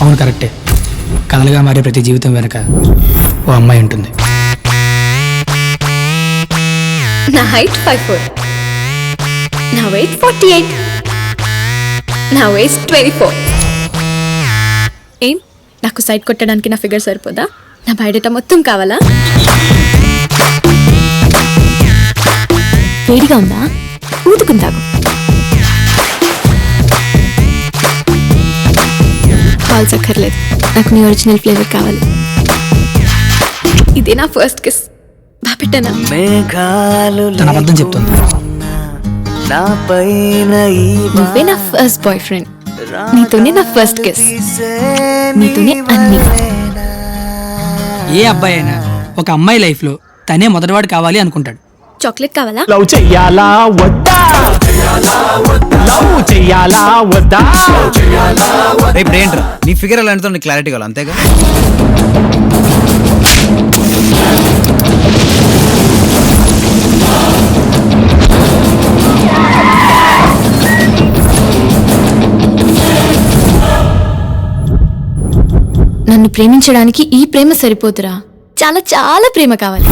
అవును కరెక్టే. కథలుగా మారే ప్రతి జీవితం వెనక ఓ అమ్మాయి ఉంటుంది. నా హైట్ ఫైవ్ ఫోర్ నా వెయిట్ ఫార్టీ ఎయిట్ నా వెయిట్ ట్వంటీ ఫోర్ ఏం? నాకు సైడ్ కొట్టడానికి నా ఫిగర్ సరిపోదా? నా బయట మొత్తం కావాలా? వేడిగా ఉందా? ఊతుకుందాకు అక్కర్లేదు నాకు నీ ఒరిజినల్ ఫ్లేవర్ కావాలి. ఇదే నా ఫస్ట్ కిస్ బా పెట్టనా? మేఘాలు తన అబద్ధం చెప్తుంది. నా పైన ఈ నువ్వే నా ఫస్ట్ బాయ్ ఫ్రెండ్ నీతోనే నా ఫస్ట్ కిస్ నీతోనే అన్ని. ఏ అబ్బాయి అయినా ఒక అమ్మాయి లైఫ్లో తనే మొదటివాడు కావాలి అనుకుంటాడు. చాక్లెట్ కావాలా? లవ్ చెయ్యాలా? వద్దా? లవ్ చెయ్యాలా వద్దా? ఇప్పుడు ఏంట్రా నీ ఫిగర్ ఎలా నీకు క్లారిటీ కావాలి అంతేగా? నన్ను ప్రేమించడానికి ఈ ప్రేమ సరిపోతురా. చాలా చాలా ప్రేమ కావాలి.